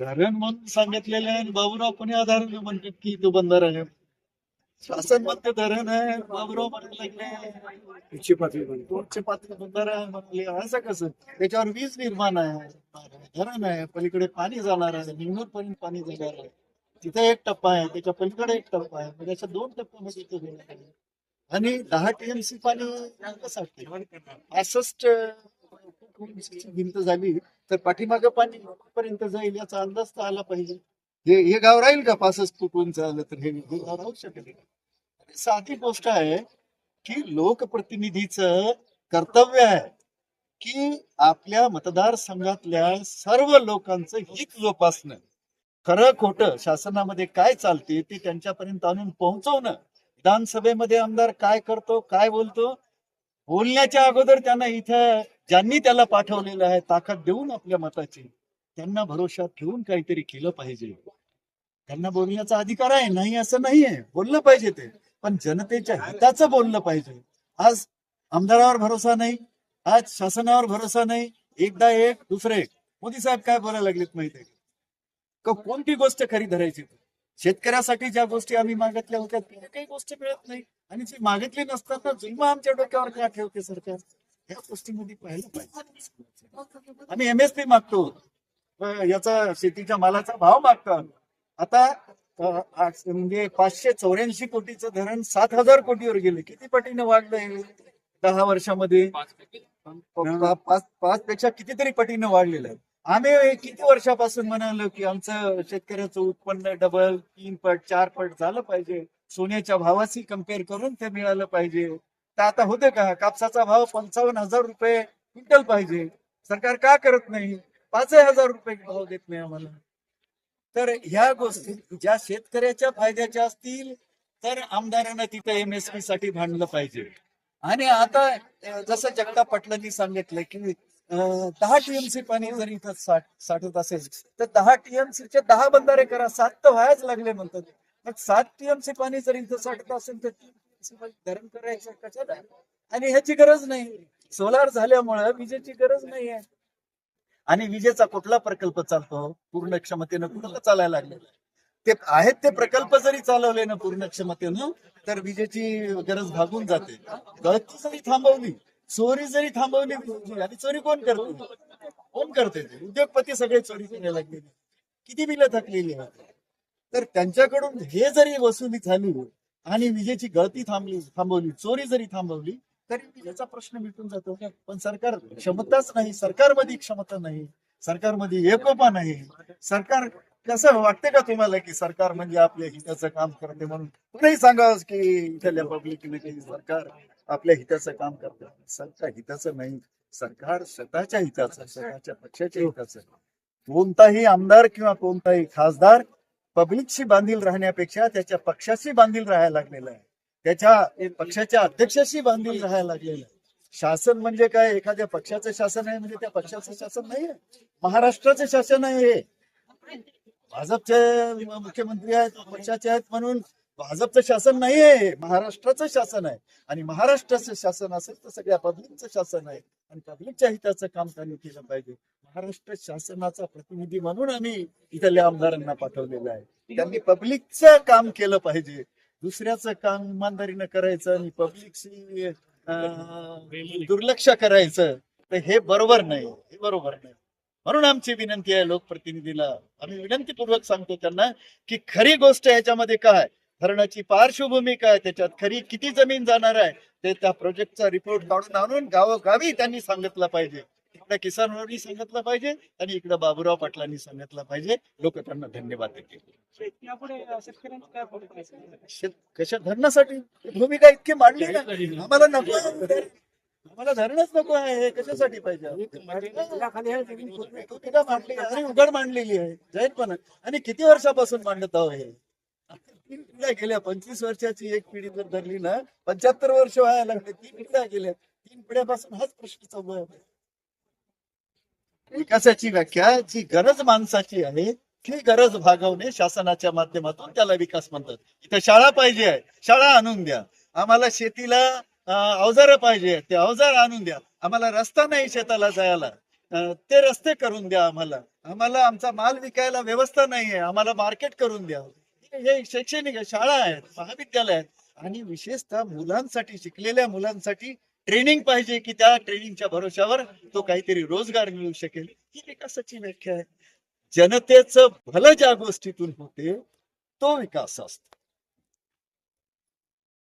धरण म्हणून सांगितलेलं आहे. आणि बाबूराव पुणे आधार म्हणतात की तो बंदर आहे. शासन म्हणते धरण आहे. बाबूराव म्हणायला लागले उच्च पातळी बंदर आहे म्हणले. असं कसं? त्याच्यावर वीज निर्माण आहे. धरण आहे. पलीकडे पाणी जाणार आहे. निमूर पर्यंत पाणी जाणार आहे. तिथे एक टप्पा आहे. त्याच्या पलीकडे एक टप्पा आहे. म्हणजे अशा दोन टप्प्यामध्ये ते देण्यात आले. आणि दहा टीएमसी पाणी कशासाठी पासष्ट भिंत झाली तर पाठीमागे पाणी पर्यंत जाईल याचा अंदाज तर आला पाहिजे. हे हे गाव राहील का पासष्ट फूट उंच आलं तर हे गाव राहू शकेल? साधी गोष्ट आहे की लोकप्रतिनिधीच कर्तव्य आहे की आपल्या मतदारसंघातल्या सर्व लोकांचं हित जोपासणं. खरं खोटं शासनामध्ये काय चालते ते त्यांच्यापर्यंत आणून पोहोचवणं. विधानसभेमध्ये आमदार काय करतो काय बोलतो बोलण्याच्या अगोदर त्यांना इथं ज्यांनी त्याला पाठवलेलं आहे ताकद देऊन आपल्या मताची त्यांना भरोसा ठेवून काहीतरी केलं पाहिजे. त्यांना बोलण्याचा अधिकार आहे? नाही असं नाहीये. बोललं पाहिजे ते. पण जनतेच्या हिताचं बोललं पाहिजे. आज आमदारावर भरोसा नाही आज शासनावर भरोसा नाही एकदा एक दुसरे एक. मोदी साहेब काय बोलायला लागलेत माहितीये का? कोणती गोष्ट खरी धरायची? शेतकऱ्यासाठी ज्या गोष्टी आम्ही मागितल्या होत्या त्या काही गोष्टी मिळत नाही. आणि जी मागितली नसताना जुलमा आमच्या डोक्यावर का ठेवते सरकार? या गोष्टीमध्ये पाहिलं पाहिजे. आम्ही एमएसपी मागतो. याचा शेतीच्या मालाचा भाव मागतो आता म्हणजे पाचशे चौऱ्याऐंशी कोटीचं धरण सात हजार कोटीवर गेले. किती पटीने वाढलं हे? दहा वर्षामध्ये? पाच पेक्षा कितीतरी पटीने वाढलेलं आहे. आम्ही किती वर्षापासून म्हणालो की आमचं शेतकऱ्याचं उत्पन्न डबल तीन पट चार पट झालं पाहिजे. सोन्याच्या भावाशी कंपेअर करून ते मिळालं पाहिजे. तर आता होते का? कापसाचा भाव पंचावन्न हजार रुपये क्विंटल पाहिजे. सरकार का करत नाही? पाच हजार रुपये भाव देत नाही आम्हाला. तर ह्या गोष्टी ज्या शेतकऱ्याच्या फायद्याच्या असतील तर आमदारांना तिथे एमएसपी साठी भांडलं पाहिजे. आणि आता जसं जगताप पाटलांनी सांगितलं की दहा टीएमसी पाणी जर इथं साठ साठवत असेल तर दहा टीएमसीचे दहा बंधारे करा. सात तर व्हायच लागले म्हणतात. मग सात टीएमसी पाणी जर इथं साठत असेल तर धरण करायचं कशाला आणि ह्याची गरज नाही. सोलार झाल्यामुळं विजेची गरज नाही आहे आणि विजेचा कुठला प्रकल्प चालतो? पूर्ण क्षमतेनं कुठला चालायला लागलेला ते आहेत ते प्रकल्प जरी चालवले ना पूर्ण क्षमतेनं तर विजेची गरज भागून जाते. गळती जरी थांबवली चोरी जरी थांबवली आणि चोरी कोण करते? कोण करते ते? उद्योगपती सगळे चोरी करायला लागलेले. किती बिलं थकलेली तर त्यांच्याकडून हे जरी वसुली झाली आणि विजेची गळती थांबली थांबवली चोरी जरी थांबवली तरी विजेचा प्रश्न मिटून जातो. पण सरकार क्षमताच नाही सरकारमध्ये क्षमता नाही सरकारमध्ये एकोपा नाही. सरकार कसं वाटते का तुम्हाला की सरकार म्हणजे आपल्या हिताचं काम करते म्हणून? कुणीही सांगावं की इथल्या पब्लिकने की सरकार आपल्या हिताचं काम करते. सरकार हिताचं नाही सरकार स्वतःच्या हिताचं स्वतःच्या पक्षाच्या हिताचं. कोणताही आमदार किंवा कोणताही खासदार पब्लिकशी बांधील राहण्यापेक्षा त्याच्या पक्षाशी बांधील राहायला लागलेलं आहे. त्याच्या पक्षाच्या अध्यक्षाशी बांधील राहायला लागलेलं आहे. शासन म्हणजे काय? एखाद्या पक्षाचं शासन आहे म्हणजे त्या पक्षाचं शासन नाही आहे. महाराष्ट्राचं शासन आहे हे. भाजपचे मुख्यमंत्री आहेत पक्षाचे आहेत म्हणून भाजपचं शासन नाही आहे. महाराष्ट्राचं शासन आहे. आणि महाराष्ट्राचं शासन असेल तर सगळ्या पब्लिकचं शासन आहे. आणि पब्लिकच्या हिताचं काम त्यांनी केलं पाहिजे. महाराष्ट्र शासनाचा प्रतिनिधी म्हणून आम्ही इथल्या आमदारांना पाठवलेलं आहे. त्यांनी पब्लिकचं काम केलं पाहिजे. दुसऱ्याचं काम इमानदारीनं करायचं आणि पब्लिकशी दुर्लक्ष करायचं. तर हे बरोबर नाही. हे बरोबर नाही. म्हणून आमची विनंती आहे लोकप्रतिनिधीला. आम्ही विनंतीपूर्वक सांगतो त्यांना की खरी गोष्ट याच्यामध्ये काय? धरणाची पार्श्वभूमी काय? त्याच्यात खरी किती जमीन जाणार आहे? ते त्या प्रोजेक्टचा रिपोर्ट काढून आणून गावोगावी त्यांनी सांगितलं पाहिजे. इकडे किसानवाडी सांगितलं पाहिजे आणि इकडे बाबुराव पाटलांनी सांगितलं पाहिजे. लोक त्यांना धन्यवाद देतील. कशा धरणासाठी? भूमिका इतकी मांडली ना. आम्हाला नको. आम्हाला धरणच नको आहे. हे कशासाठी पाहिजे? मांडली. आणि उघड मांडलेली आहे. जाहीरपणा आणि किती वर्षापासून मांडत आहो हे? तीन पिढ्या गेल्या. पंचवीस वर्षाची एक पिढी जर धरली ना पंच्याहत्तर वर्ष व्हायला लागले तीन पिढ्या गेल्या. तीन पिढ्यापासून हाच प्रश्न चालू आहे. विकासाची व्याख्या जी गरज माणसाची आहे ती गरज भागवणे शासनाच्या माध्यमातून त्याला विकास म्हणतात. इथं शाळा पाहिजे आहे शाळा आणून द्या. आम्हाला शेतीला अवजार पाहिजे ते अवजार आणून द्या. आम्हाला रस्ता नाही शेताला जायला. ते रस्ते करून द्या आम्हाला. आम्हाला आमचा माल विकायला व्यवस्था नाहीये आम्हाला मार्केट करून द्या. हे शैक्षणिक शाळा आहेत महाविद्यालय आहेत. आणि विशेषतः मुलांसाठी शिकलेल्या मुलांसाठी ट्रेनिंग पाहिजे की त्या ट्रेनिंगच्या भरोश्यावर तो काहीतरी रोजगार मिळू शकेल. ही विकासाची व्याख्या आहे. जनतेचं भलं ज्या गोष्टीतून होते तो विकास असतो.